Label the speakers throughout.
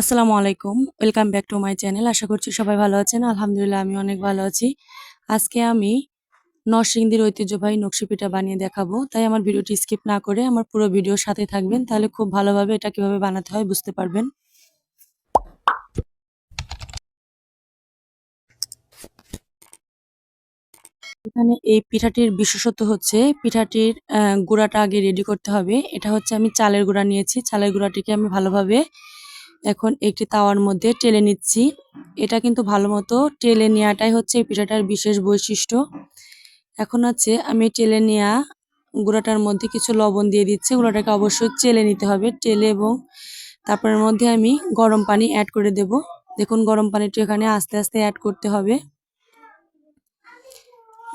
Speaker 1: আসসালামু আলাইকুম। Welcome back to my channel আশা করছি সবাই ভালো আছেন। আলহামদুলিল্লাহ, আমি অনেক ভালো আছি। আজকে আমি নরসিংদীর ঐতিহ্যবাহী নকশি পিঠা বানিয়ে দেখাবো। তাই আমার ভিডিওটি স্কিপ না করে আমার পুরো ভিডিওর সাথে থাকবেন। তাহলে খুব ভালোভাবে এটা কীভাবে বানাতে হয় বুঝতে পারবেন। এখানে এই পিঠাটির বিশেষত্ব হচ্ছে, পিঠাটির গুঁড়াটা আগে রেডি করতে হবে। এটা হচ্ছে আমি চালের গুঁড়া নিয়েছি। চালের গুঁড়াটিকে আমি ভালোভাবে এখন একটি তাওয়ার মধ্যে টেলে নিচ্ছি। এটা কিন্তু ভালো মতো টেলে নেওয়াটাই হচ্ছে এই পিঠাটার বিশেষ বৈশিষ্ট্য। এখন হচ্ছে আমি টেলে নেওয়া গুঁড়াটার মধ্যে কিছু লবণ দিয়ে দিচ্ছি। গুঁড়াটাকে অবশ্যই চেলে নিতে হবে। টেলে এবং তারপরের মধ্যে আমি গরম পানি অ্যাড করে দেব। দেখুন গরম পানিটি এখানে আস্তে আস্তে অ্যাড করতে হবে।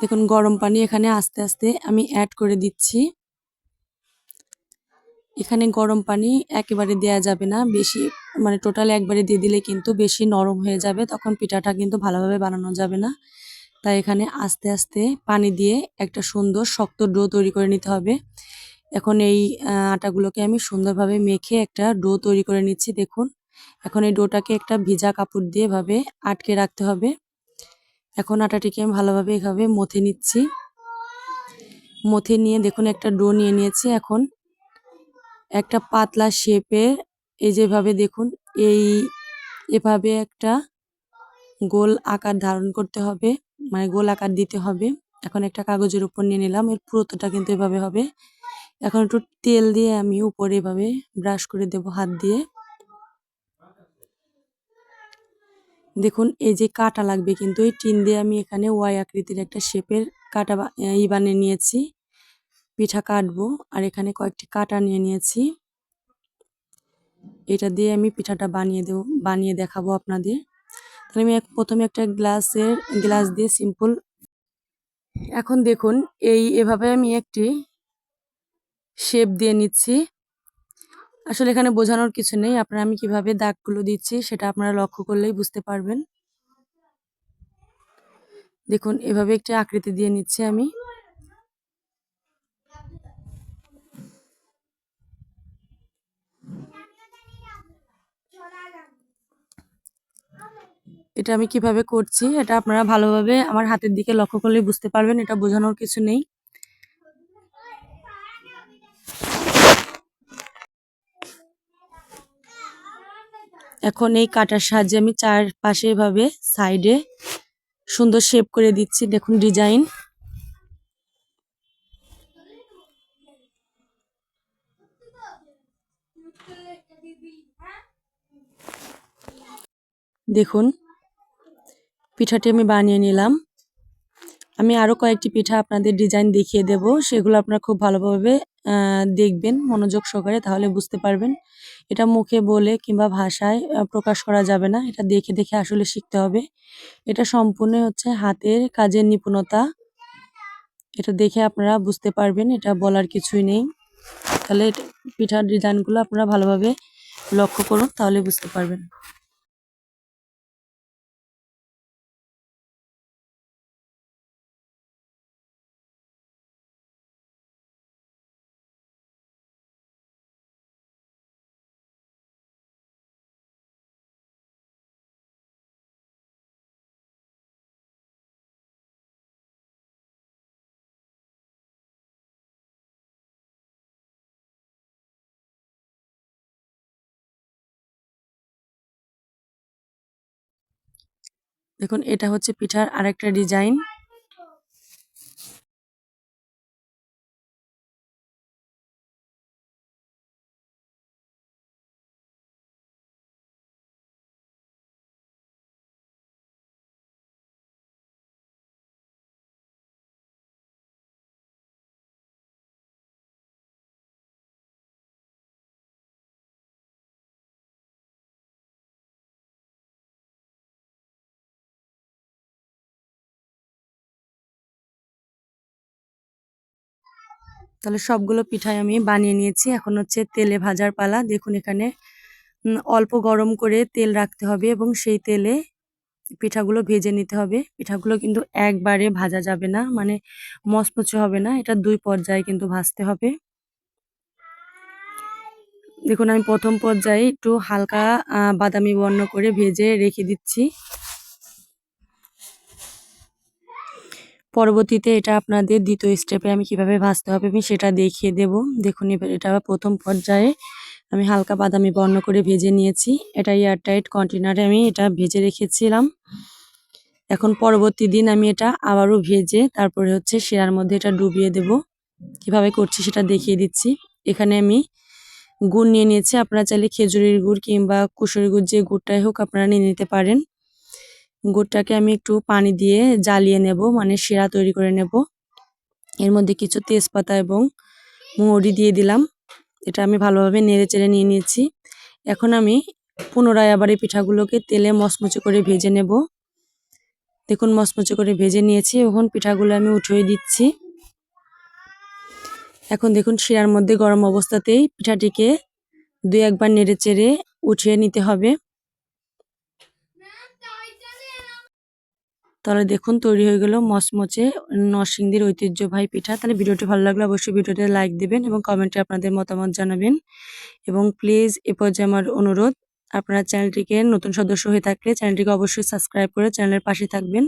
Speaker 1: দেখুন গরম পানি এখানে আস্তে আস্তে আমি অ্যাড করে দিচ্ছি। এখানে গরম পানি একেবারে দেয়া যাবে না। বেশি মানে টোটাল একবারে দিয়ে দিলে কিন্তু বেশি নরম হয়ে যাবে, তখন পিঠাটা কিন্তু ভালোভাবে বানানো যাবে না। তাই এখানে আস্তে আস্তে পানি দিয়ে একটা সুন্দর শক্ত ডো তৈরি করে নিতে হবে। এখন এই আটাগুলোকে আমি সুন্দরভাবে মেখে একটা ডো তৈরি করে নিচ্ছি, দেখুন। এখন এই ডোটাকে একটা ভিজা কাপড় দিয়ে ভাবে আটকে রাখতে হবে। এখন আটাটিকে আমি ভালোভাবে এভাবে মথে নিচ্ছি। মথে নিয়ে দেখুন একটা ডো নিয়ে নিয়েছি। এখন একটা পাতলা শেপের এই যেভাবে দেখুন, এই এভাবে একটা গোল আকার ধারণ করতে হবে মানে গোল আকার দিতে হবে। এখন একটা কাগজের উপর নিয়ে নিলাম, এর পুরোটা কিন্তু এভাবে হবে। এখন একটু তেল দিয়ে আমি উপরে এভাবে ব্রাশ করে দেব হাত দিয়ে। দেখুন, এই যে কাটা লাগবে কিন্তু, এই টিন দিয়ে আমি এখানে ওয়াই আকৃতির একটা শেপের কাটা ই বানিয়ে নিয়েছি। পিঠা কাটবো, আর এখানে কয়েকটি কাটা নিয়ে নিয়েছি। এটা দিয়ে আমি পিঠাটা বানিয়ে দেব, বানিয়ে দেখাবো আপনাদের। তাহলে আমি এক- প্রথমে একটা গ্লাসের, গ্লাস দিয়ে সিম্পল এখন দেখুন, এই এভাবে আমি একটি শেপ দিয়ে নিচ্ছি। আসলে এখানে বোঝানোর কিছু নেই, আপনারা আমি কীভাবে দাগগুলো দিচ্ছি সেটা আপনারা লক্ষ্য করলেই বুঝতে পারবেন। দেখুন, এভাবে একটি আকৃতি দিয়ে নিচ্ছি আমি। এটা আমি কীভাবে করছি, এটা আপনারা ভালোভাবে আমার হাতের দিকে লক্ষ্য করলে বুঝতে পারবেন, এটা বোঝানোর কিছু নেই। এখন এই কাটার সাহায্যে আমি চারপাশে এভাবে সাইডে সুন্দর শেপ করে দিচ্ছি, দেখুন ডিজাইন। দেখুন পিঠাটি আমি বানিয়ে নিলাম। আমি আরও কয়েকটি পিঠা আপনাদের ডিজাইন দেখিয়ে দেব। সেগুলো আপনারা খুব ভালোভাবে দেখবেন, মনোযোগ সহকারে, তাহলে বুঝতে পারবেন। এটা মুখে বলে কিংবা ভাষায় প্রকাশ করা যাবে না। এটা দেখে দেখে আসলে শিখতে হবে। এটা সম্পূর্ণ হচ্ছে হাতের কাজের নিপুণতা। এটা দেখে আপনারা বুঝতে পারবেন, এটা বলার কিছুই নেই। তাহলে পিঠার ডিজাইনগুলো আপনারা ভালোভাবে লক্ষ্য করুন, তাহলে বুঝতে পারবেন। দেখুন এটা হচ্ছে পিঠার আরেকটা ডিজাইন তাহলে সবগুলো পিঠাই আমি বানিয়ে নিয়েছি। এখন হচ্ছে তেলে ভাজার পালা। দেখুন এখানে অল্প গরম করে তেল রাখতে হবে এবং সেই তেলে পিঠাগুলো ভেজে নিতে হবে। পিঠাগুলো কিন্তু একবারে ভাজা যাবে না মানে মচমচে হবে না। এটা দুই পর্যায়ে কিন্তু ভাজতে হবে। দেখুন, আমি প্রথম পর্যায়ে একটু হালকা বাদামি বর্ণ করে ভেজে রেখে দিচ্ছি। পরবর্তীতে এটা আপনাদের দ্বিতীয় স্টেপে আমি কীভাবে ভাজতে হবে আমি সেটা দেখিয়ে দেব। দেখুন, এবার এটা প্রথম পর্যায়ে আমি হালকা বাদামি বর্ণ করে ভেজে নিয়েছি। এটা এয়ারটাইট কন্টেনারে আমি এটা ভেজে রেখেছিলাম। এখন পরবর্তী দিন আমি এটা আবারও ভেজে তারপরে হচ্ছে শিরার মধ্যে এটা ডুবিয়ে দেব। কীভাবে করছি সেটা দেখিয়ে দিচ্ছি। এখানে আমি গুড় নিয়ে নিয়েছি। আপনারা চাইলে খেজুরের গুড় কিংবা কুসুরের গুড় যে গুড়টাই হোক আপনারা নিয়ে নিতে পারেন। গুড়টাকে আমি একটু পানি দিয়ে জ্বালিয়ে নেব মানে শিরা তৈরি করে নেব। এর মধ্যে কিছু তেজপাতা এবং মৌরি দিয়ে দিলাম। এটা আমি ভালোভাবে নেড়ে চেড়ে নিয়ে নিয়েছি। এখন আমি পুনরায় আবার এই পিঠাগুলোকে তেলে মচমচে করে ভেজে নেব। দেখুন, মচমচে করে ভেজে নিয়েছি। এখন পিঠাগুলো আমি উঠিয়ে দিচ্ছি। এখন দেখুন, শিরার মধ্যে গরম অবস্থাতেই পিঠাটিকে দুই একবার নেড়ে চেড়ে উঠিয়ে নিতে হবে। তাহলে দেখুন তৈরি হয়ে গেল মচমচে নরসিংদীর ঐতিহ্যবাহী পিঠা। তাহলে ভিডিওটি ভালো লাগলে অবশ্যই ভিডিওটি লাইক দেবেন এবং কমেন্টে আপনাদের মতামত জানাবেন। এবং প্লিজ এ পর্যায়ে আমার অনুরোধ, আপনারা চ্যানেলটিকে নতুন সদস্য হয়ে থাকলে চ্যানেলটিকে অবশ্যই সাবস্ক্রাইব করে চ্যানেলের পাশে থাকবেন।